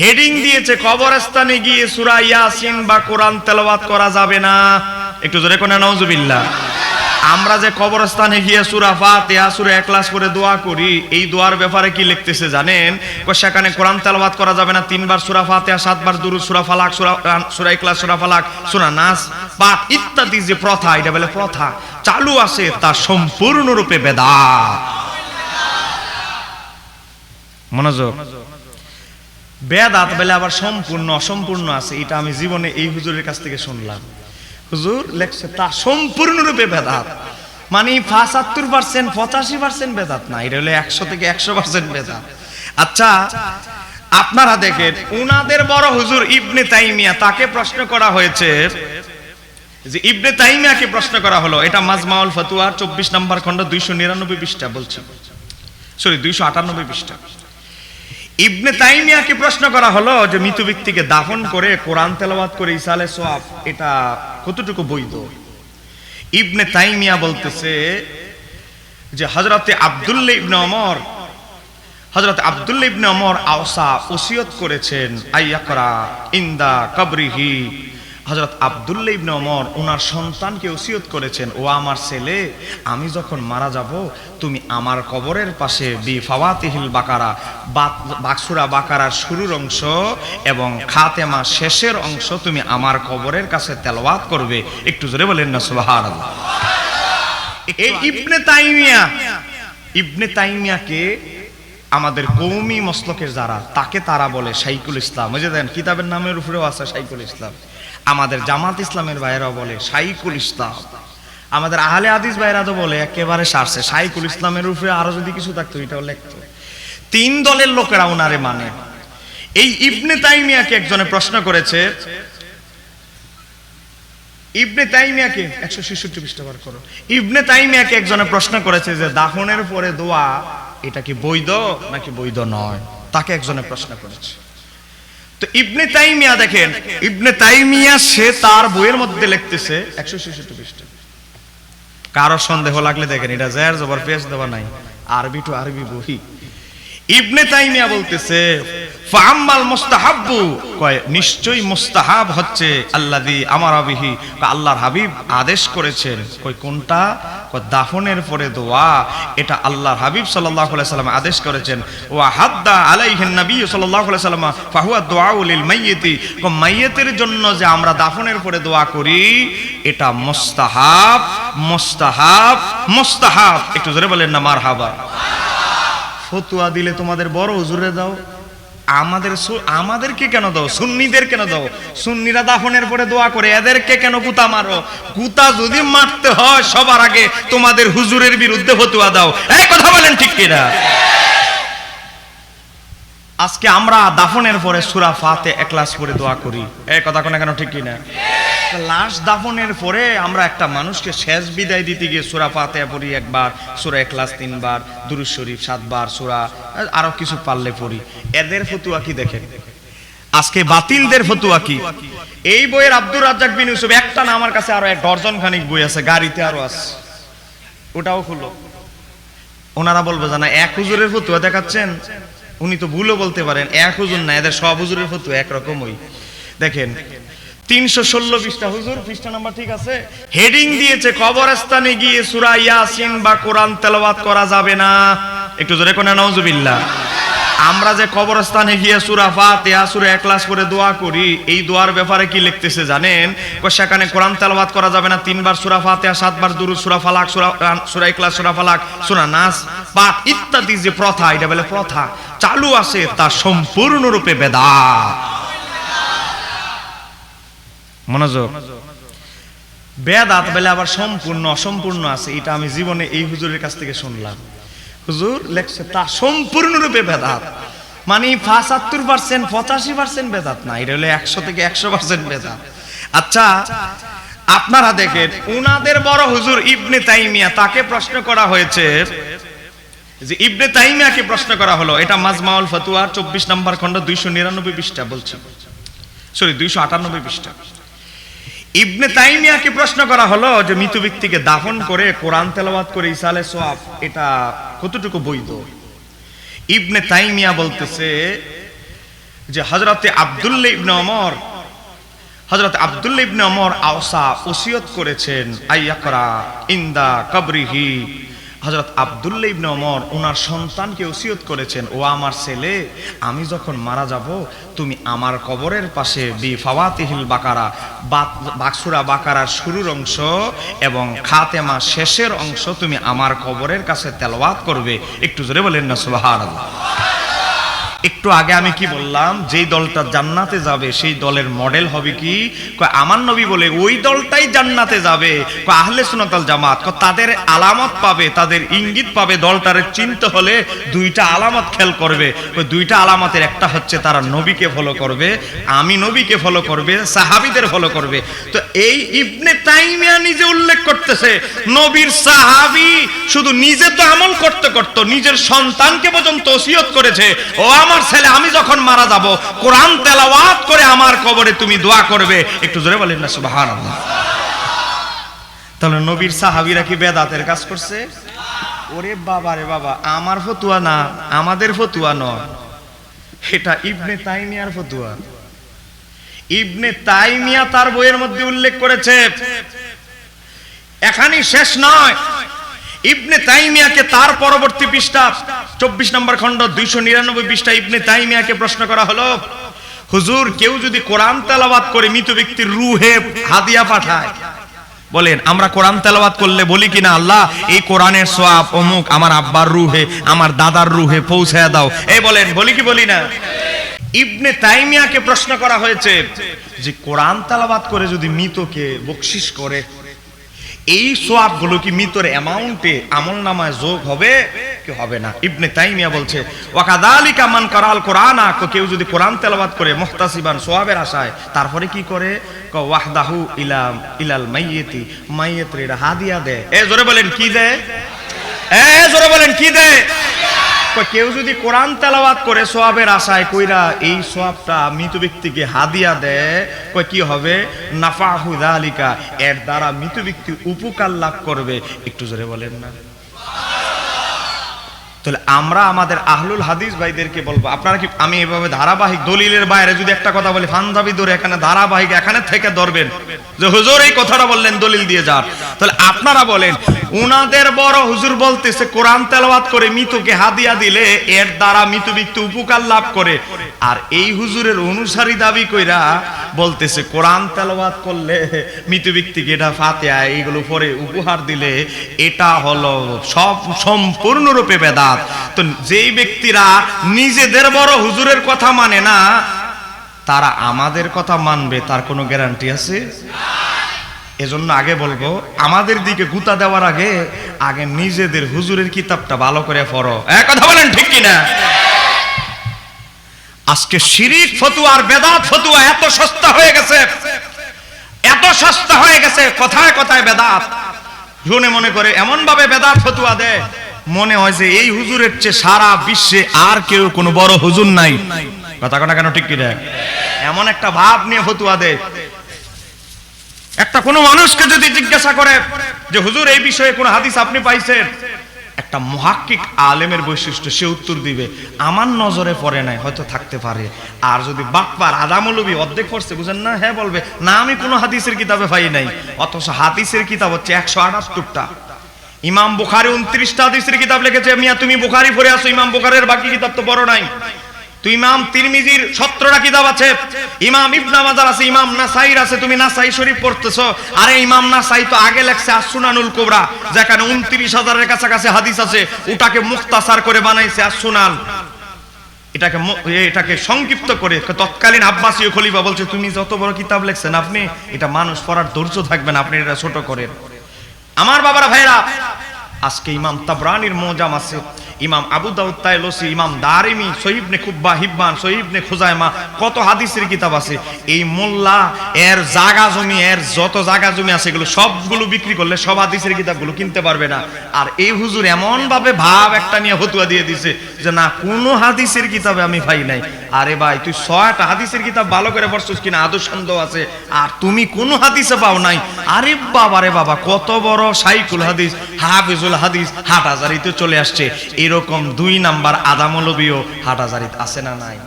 Heading দিয়েছে, কবরস্থানে গিয়ে সুরা ইয়াসিন বা কোরআন তেলাওয়াত করা যাবে না। একটু জোরে কোনা নাউজুবিল্লাহ। আমরা যে কবরস্থানে গিয়ে সূরা ফাতিহা, সূরা ইখলাস করে দোয়া করি, এই দোয়ার ব্যাপারে কি লিখতেছে জানেন? সেখানে কোরআন তেলাওয়াত করা যাবে না, তিনবার সূরা ফাতিহা, সাতবার দুরূদ, সুরা ফালাক, সূরা সূরা ইখলাস, সূরা ফালাক, সূরা নাস পাঠ ইত্যাদি যে প্রথা, এটা বলে প্রথা, চালু আছে তা সম্পূর্ণরূপে বেদাত। মনোযোগ। বেদাত বলে আবার সম্পূর্ণ, অসম্পূর্ণ আছে, এটা আমি জীবনে এই হুজুরের কাছ থেকে শুনলাম। হুজুর লেখছে, তা সম্পূর্ণরূপে বেদাত। মানে পঁচাত্তর পার্সেন্ট পঁচাশি পার্সেন্ট বেদাত না, এটা হলো একশো থেকে একশো পার্সেন্ট বেদাত। আচ্ছা আপনারা দেখেন, উনাদের বড় হুজুর ইবনে তাইমিয়া, তাকে প্রশ্ন করা হয়েছে যে ইবনে তাইমিয়াকে প্রশ্ন করা হলো, এটা মাজমাউল ফতুয়ার চব্বিশ নম্বর খণ্ড, দুইশো নিরানব্বই পৃষ্ঠা বলছি। সরি, দুইশো আটানব্বই পৃষ্ঠা। ইবনে তাইমিয়াকে প্রশ্ন করা হলো যে মৃত ব্যক্তিকে দাফন করে কোরআন তেলাওয়াত করে ইসালে সোয়াব এটা কতটুকু বৈধ? ইবনে তাইমিয়া বলতেছে যে হজরতে আবদুল্লা ইবনে অমর হজরত আবদুল্লা ইবনে অমর আওসা ওসিয়ত করেছেন, আইয়াকরা ইন্দা কবরিহি হজরত আব্দুল্লাহ ইবনে ওমর ওনার সন্তানকে ওসিয়ত করেছেন ও আমার ছেলে আমি যখন মারা যাব তুমি আমার কবরের পাশে বি ফাওয়াতিহিল বাকারা বাকসুরা বাকারার শুরুর অংশ এবং খাতেমা শেষের অংশ তুমি আমার কবরের কাছে তেলাওয়াত করবে। একটু জোরে বলেন না সুবহানাল্লাহ। এই ইবনে তাইমিয়া ইবনে তাইমিয়াকে আমাদের কৌমি মসলকের যারা তাকে তারা বলে শাইকুল ইসলাম। ওই যে দেন কিতাবের নামের উপরেও আছে শাইকুল ইসলাম। আমাদের জামাত ইসলামের ভাইয়েরাও বলে, শাইকুল ইসলাম। আমাদের আহলে আদিস ভাইয়েরা তো বলে, একেবারে সারছে। শাইকুল ইসলামের উপরে আরও যদি কিছু থাকতো, এটাও লেখতো। তিন দলের লোকেরা ওনারে মানে। এই ইবনে তাইমিয়াকে একজনে প্রশ্ন করেছে, ইবনে তাইমিয়াকে একশো ছেষট্টি পৃষ্ঠা বার করো। ইবনে তাইমিয়াকে একজনে প্রশ্ন করেছে যে, দাফনের পরে দোয়া এটা কি বৈধ নাকি বৈধ নয়? তাকে একজনে প্রশ্ন করেছে। তো ইবনে তাইমিয়া দেখেন ইবনে তাইমিয়া সে তার বইয়ের মধ্যে লিখতেছে একশো ছেষট্টি পৃষ্ঠা। কারও সন্দেহ লাগলে দেখেন এটা জের জবর পেশ দেওয়া নাই। আরবি টু আরবি বই। ইবনে তাইমিয়া বলতেছে ফাম্মাল মুস্তাহাব্বু কয়, নিশ্চয়ই মুস্তাহাব হচ্ছে আল্লাদি আমার আবিহি আল্লাহর হাবিব আদেশ করেছেন কই কোনটা? দাফনের পরে দোয়া এটা আল্লাহর হাবিব সাল্লাল্লাহু আলাইহি সাল্লাম আদেশ করেছেন। ওয়া হাদ্দা আলাইহিন নবী সাল্লাল্লাহু আলাইহি সাল্লাম, ফাহুয়া দুআউ লিল মাইয়িতি কয়, মাইয়িতের জন্য যে আমরা দাফনের পরে দোয়া করি, এটা মুস্তাহাব মুস্তাহাব মুস্তাহাব একটু জোরে বলেন না, মারহাবা। ফতুয়া দিলে তোমাদের বড় হুজুরে দাও। আমাদের আমাদেরকে কেন দাও? সুন্নিদের কেন দাও? সুন্নিরা দাফনের পরে দোয়া করে, এদেরকে কেন কুতা মারো? কুতা যদি মারতে হয় সবার আগে তোমাদের হুজুরের বিরুদ্ধে ফতুয়া দাও। এই কথা বলেন ঠিক কিনা? আজকে আমরা দাফনের পরে সুরা ফাতে একলাস পরে দোয়া করি। এই কথা কোনো কেন ঠিক কিনা? লাশ দাফনের পরে আমরা একটা মানুষকে শেষ বিদায় দিতে গিয়ে সুরা ফাতে পড়ি একবার, সুরা একলাস তিনবার দুরুজ শরীফ সাতবার, সুরা আরও কিছু পারলে পড়ি। এদের ফতুয়া কি দেখেন? আজকে বাতিলদের ফতুয়া কি? এই বইয়ের আব্দুর রাজ্জাক বিন ইউসুফ একটা না, আমার কাছে আরও এক ডর্জন খানিক বই আছে, গাড়িতে আরও আছে। ওটাও খুলো। ওনারা বলবে জানা এক হুজুরের ফতুয়া দেখাচ্ছেন? উনি তো ভুলও বলতে পারেন, এক হুজুর না, এদের সব হুজুরের ফতু একরকমই। দেখেন, তিনশো ষোলো পৃষ্ঠা, হুজুর, পৃষ্ঠা নাম্বার ঠিক আছে? হেডিং দিয়েছে, কবরস্থানে গিয়ে সুরা ইয়াসিন বা কোরআন তেলাওয়াত করা যাবে না। একটু জোরে কোনা নওজুবিল্লাহ আমরা যে কবরস্থানে গিয়ে সুরা ফাতিহা, সুরা একলাস করে দোয়া করি, এই দোয়ার ব্যাপারে কি লিখতেছে জানেন? সেখানে কোরআন তেলাওয়াত করা যাবে না, তিনবার সুরা ফাতিহা, সাতবার দুরূদ, সুরা ফালাক, সুরা সুরা ইখলাস, সুরা ফালাক, সুরা নাস পাঠ ইত্যাদি যে প্রথা, এটা বলে প্রথা, চালু আছে তা সম্পূর্ণরূপে বেদা মনোযোগ। বেদাত বলে আবার সম্পূর্ণ, অসম্পূর্ণ আছে, এটা আমি জীবনে এই হুজুরের কাছ থেকে শুনলাম। হুজুর লেখছে, তা সম্পূর্ণরূপে বেদাত। মানে পঁচাত্তর পার্সেন্ট পঁচাশি পার্সেন্ট বেদাত না, এটা হলো একশো থেকে একশো পার্সেন্ট বেদাত। আচ্ছা আপনারা দেখেন, উনাদের বড় হুজুর ইবনে তাইমিয়া, তাকে প্রশ্ন করা হয়েছে যে ইবনে তাইমিয়াকে প্রশ্ন করা হলো, এটা মাজমাউল ফতুয়ার চব্বিশ নম্বর খণ্ড, দুইশো নিরানব্বই পৃষ্ঠা বলছি। সরি, দুইশো আটানব্বই পৃষ্ঠা। ইবনে তাইমিয়াকে প্রশ্ন করা হলো যে মৃত ব্যক্তিকে দাফন করে কোরআন তেলাওয়াত করে ইসালে সোয়াব এটা কতটুকু বৈধ? ইবনে তাইমিয়া বলতেছে যে হজরতে আবদুল্লা ইবনে অমর হজরত আবদুল্লা ইবনে অমর আওসা ওসিয়ত করেছেন, আইয়াকরা ইন্দা কবরিহি হজরত আবদুল্লা ইবনে অমর ওনার সন্তানকে ওসিয়ত করেছেন, ও আমার ছেলে, আমি যখন মারা যাব, তুমি আমার কবরের পাশে বি ফাওয়াতিহিল বাকারা বাকসুরা বাকারার শুরুর অংশ এবং খাতেমা শেষের অংশ তুমি আমার কবরের কাছে তেলওয়াত করবে। একটু জোরে বলেন না, সুবহানাল্লাহ। একটু আগে আমি কি বললাম, যেই দলটা জান্নাতে যাবে, সেই দলের মডেল হবে কি? আমার নবী বলে, ওই দলটাই জান্নাতে যাবে। আহলে সুনাতাল জামাত তাদের আলামত পাবে, তাদের ইঙ্গিত পাবে, দলটারে চিনতে হলে দুইটা আলামত খেল করবে। ওই দুইটা আলামতের একটা হচ্ছে তারা নবীকে ফলো করবে, আমি নবীকে ফলো করবে, সাহাবীদের ফলো করবে। তো এই ইবনে তাইমিয়া নিজে উল্লেখ করতেছে, নবীর সাহাবি শুধু নিজে তো আমল করতে করতো, নিজের সন্তানকে পর্যন্ত ওসিয়ত করেছে। ও আমার ছেলে, আমি যখন মারা যাব, কোরআন তেলাওয়াত করে আমার কবরে তুমি দোয়া করবে। একটু জোরে বলেন না, সুবহানাল্লাহ। তাহলে নবীর সাহাবীরা কি বেদাতের কাজ করছে? ওরে বাবা রে বাবা, আমার ফতুয়া না, আমাদের ফতুয়া নয়। এটা ইবনে তাইমিয়ার ফতুয়া। ইবনে তাইমিয়া তার বইয়ের মধ্যে উল্লেখ করেছে, এখানেই শেষ নয়। ইবনে তাইমিয়াকে তার পরবর্তী পৃষ্ঠা চব্বিশ নম্বর খণ্ড দুইশো নিরানব্বই পৃষ্ঠা ইবনে তাইমিয়াকে প্রশ্ন করা হলো, হুজুর, কেউ যদি কোরআন তেলাবাদ করে মৃত ব্যক্তির রুহে হাদিয়া পাঠায়? বলেন, আমরা কোরআন তেলাবাদ করলে বলি কিনা আল্লাহ, এই কোরআনের সোয়াব অমুক, আমার আব্বার রুহে, আমার দাদার রুহে পৌঁছায় দাও। এই বলেন, বলি কি বলি না? ইবনে তাইমিয়াকে প্রশ্ন করা হয়েছে যে, কোরআন তেলাবাদ করে যদি মৃতকে বকশিস করে, এই সোয়াবগুলো কি মৃতর অ্যামাউন্টে আমল নামায় যোগ হবে? কি হবে না। ইবনে তাইমিয়া বলছে, ওয়াকাদালিকা মান কোরআন কেউ যদি কোরআন তেলাওয়াত করে মুহতাসিবান সোয়াবের আশায়, তারপরে কি করে? ওয়াহদাহু ইলাম ইলাল মাইয়িতি হাদিয়া দেয়। এ, জোরে বলেন, কি এ, জোরে বলেন, কি কেউ যদি কোরআন তেলাওয়াত করে সোয়াবের আশায় কইরা এই সোয়াবটা মৃত ব্যক্তিকে হাদিয়া দেয় কয় কি হবে? নাফাহু যালিকা এর দ্বারা মৃত ব্যক্তি উপকার লাভ করবে। একটু জোরে বলেন না। তাহলে আমরা আমাদের আহলুল হাদিস ভাইদেরকে বলব, আপনারা কি আমি এভাবে ধারাবাহিক দলিলের বাইরে যদি একটা কথা বলি ফান্দাবি ধরে এখানে ধারাবাহিক, এখানে থেকে ধরবেন যে হুজুর এই কথাটা বললেন, দলিল দিয়ে যান। তাহলে আপনারা বলেন, উনাদের বড় হুজুর বলতেছে, কোরআন তেলাওয়াত করে মৃতকে হাদিয়া দিলে এর দ্বারা মৃত ব্যক্তি উপকার লাভ করে। আর এই হুজুরের অনুসারী দাবি কইরা বলতেছে, কোরআন তেলাওয়াত করলে মৃত ব্যক্তিকে এটা ফাতেহা, এইগুলো পরে উপহার দিলে এটা হলো সব সম্পূর্ণরূপে বেদাত। তো যেই ব্যক্তিরা নিজেদের বড় হুজুরের কথা মানে না, তারা আমাদের কথা মানবে, তার কোনো গ্যারান্টি আছে? এজন্য আগে বলব, আমাদের দিকে গুতা দেওয়ার আগে আগে নিজেদের হুজুরের কিতাবটা ভালো করে পড়ো। এক কথা বলেন ঠিক কিনা? আজকে শিরিক ফতুয়া আর বেদাত ফতুয়া এত সস্তা হয়ে গেছে, এত সস্তা হয়ে গেছে, কথায় কথায় বেদাত। শুনে মনে করে এমন ভাবে বেদাত ফতুয়া দেয় মনে হয় যে এই হুজুরের চেয়ে সারা বিশ্বে আর কেউ কোনো বড় হুজুর নাই। কথা কথা কেন ঠিক কিনা এমন একটা ভাব নিয়ে ফতুয়া দেয় একটা কোনো মানুষকে যদি জিজ্ঞাসা করে যে, হুজুর, এই বিষয়ে কোন হাদিস আপনি পাইছেন? একটা মহাক্কিক আলেমের বৈশিষ্ট্য, সে উত্তর দিবে, আমার নজরে পড়ে নাই, হয়তো থাকতে পারে। আর যদি বাকবার আদামলবি অর্ধেক পড়ছে, বুঝেন না হ্যাঁ বলবে, না, আমি কোনো হাদিসের কিতাবে পাই নাই, অথচ হাদিসের কিতাব হচ্ছে একশো আটাত্তরটা। ইমাম বুখারি উনত্রিশটা হাদিসের কিতাব লিখেছে, মিয়া, তুমি বুখারি পড়ে আসো, ইমাম বুখারের বাকি কিতাব তো বড় নাই। ইমাম তিরমিজির কিতাব আছে, ইমাম আছে, ইমাম নাসাইর আছে, তুমি নাসাই শরীফ পড়তেছো। আরে ইমাম নাসাই তো আগে লেখছে আসুনানুল কোবরা, যেখানে উনত্রিশ হাজারের কাছাকাছি হাদিস আছে, ওটাকে মুক্তাসার করে বানাইছে আসুনান এটাকে এটাকে সংক্ষিপ্ত করে তৎকালীন আব্বাসীয় খলিফা বলছে, তুমি যত বড় কিতাব লেখছেন আপনি, এটা মানুষ পড়ার ধৈর্য থাকবেন আপনি এটা ছোট করেন। আমার বাবারা ভাইরা আজকে ইমাম তাবরানির মোজাম আছে। ইমাম আবু দাউদ তাইলসি, ইমাম দারিমি সহিব সহিবনে খুব্বা, হিব্বান, সহিবনে খুজাইমা, কত হাদিসের কিতাব আছে। এই মোল্লা, এর জাগা জমি, এর যত জাগা জমি আছে, এগুলো সবগুলো বিক্রি করলে সব হাদিসের কিতাবগুলো কিনতে পারবে না। আর এই হুজুর এমন ভাবে ভাব একটা নিয়ে হতুয়া দিয়ে দিছে যে, না, কোনো হাদিসের কিতাবে আমি পাই নাই। আরে ভাই, তুই ছয়টা হাদিসের কিতাব ভালো করে পড়ছিস কিনা? আদর সন্দেহ আছে? আর তুমি কোন হাদিসে পাও নাই? আরে বাবা রে বাবা, কত বড় সাইকুল হাদিস, হাফিজুল হাদিস হাটাজারিতে চলে আসছে। এরকম দুই নাম্বার আদামলবিও হাটাজারিত আছে না নাই?